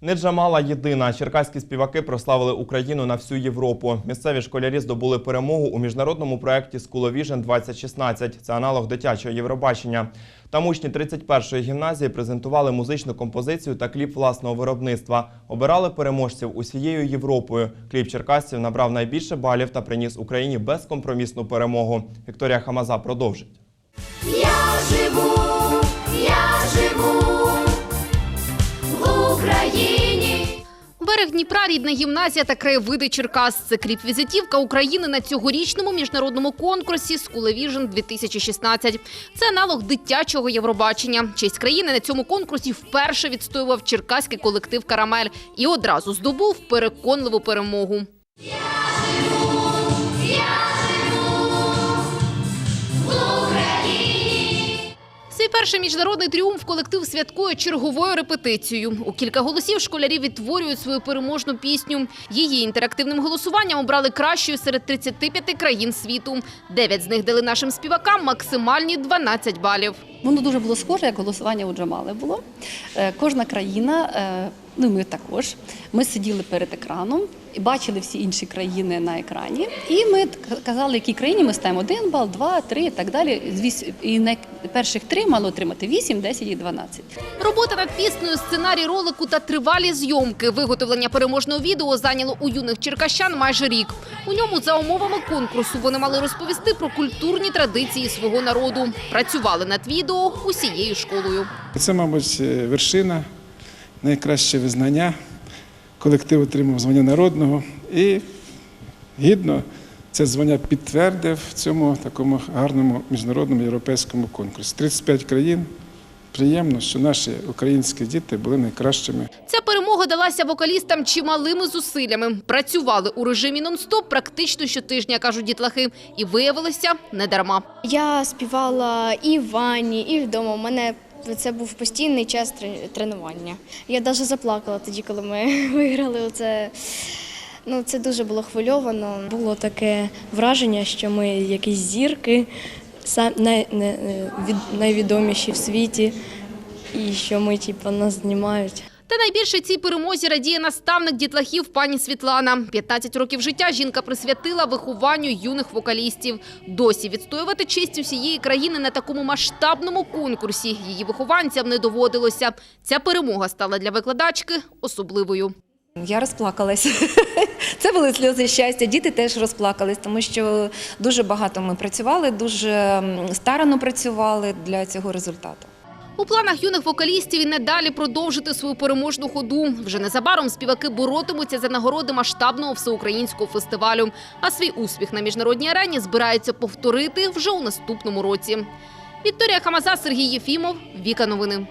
Не Джамала єдина. Черкаські співаки прославили Україну на всю Європу. Місцеві школярі здобули перемогу у міжнародному проєкті School 2016. Це аналог дитячого Євробачення. Там учні 31-ї гімназії презентували музичну композицію та кліп власного виробництва. Обирали переможців усією Європою. Кліп черкасців набрав найбільше балів та приніс Україні безкомпромісну перемогу. Вікторія Хамаза продовжить. Я живу, Берег Дніпра, рідна гімназія та краєвиди Черкас. Це кріп візитівка України на цьогорічному міжнародному конкурсі «Скулевіжн 2016. Це аналог дитячого Євробачення. Честь країни на цьому конкурсі вперше відстоював черкаський колектив Карамель і одразу здобув переконливу перемогу. Свій перший міжнародний тріумф колектив святкує черговою репетицією. У кілька голосів школярі відтворюють свою переможну пісню. Її інтерактивним голосуванням обрали кращою серед 35 країн світу. Дев'ять з них дали нашим співакам максимальні 12 балів. Воно дуже було схоже, як голосування у Джамали було. Е, Кожна країна, е, ну ми також, ми сиділи перед екраном бачили всі інші країни на екрані. І ми казали, якій країні ми ставимо один бал, два, три і так далі. З І на перших три мало отримати 8, 10 і 12. Робота над піснею, сценарій ролику та тривалі зйомки. Виготовлення переможного відео зайняло у юних черкащан майже рік. У ньому за умовами конкурсу вони мали розповісти про культурні традиції свого народу. Працювали над відео усією школою. Це, мабуть, е, вершина, найкраще визнання. Колектив отримав звання народного і гідно це звання підтвердив в цьому такому гарному міжнародному європейському конкурсі. 35 країн. Приємно, що наші українські діти були найкращими. Ця перемога далася вокалістам чималими зусиллями. Працювали у режимі нон-стоп практично щотижня, кажуть дітлахи, і виявилося недарма. Я співала і в ванні, і вдома. У мене це був постійний час тренування. Я навіть заплакала тоді, коли ми виграли. Оце. Ну, це дуже було хвильовано. Було таке враження, що ми якісь зірки, найвідоміші в світі, і що ми, типу, нас знімають. Та найбільше цій перемозі радіє наставник дітлахів пані Світлана. 15 років життя жінка присвятила вихованню юних вокалістів. Досі відстоювати честь усієї країни на такому масштабному конкурсі її вихованцям не доводилося. Ця перемога стала для викладачки особливою. Я розплакалась. Це були сльози щастя. Діти теж розплакались, тому що дуже багато ми працювали, дуже старано працювали для цього результату. У планах юних вокалістів і надалі продовжити свою переможну ходу. Вже незабаром співаки боротимуться за нагороди масштабного всеукраїнського фестивалю. А свій успіх на міжнародній арені збираються повторити вже у наступному році. Вікторія Хамаза, Сергій Єфімов, Віка Новини.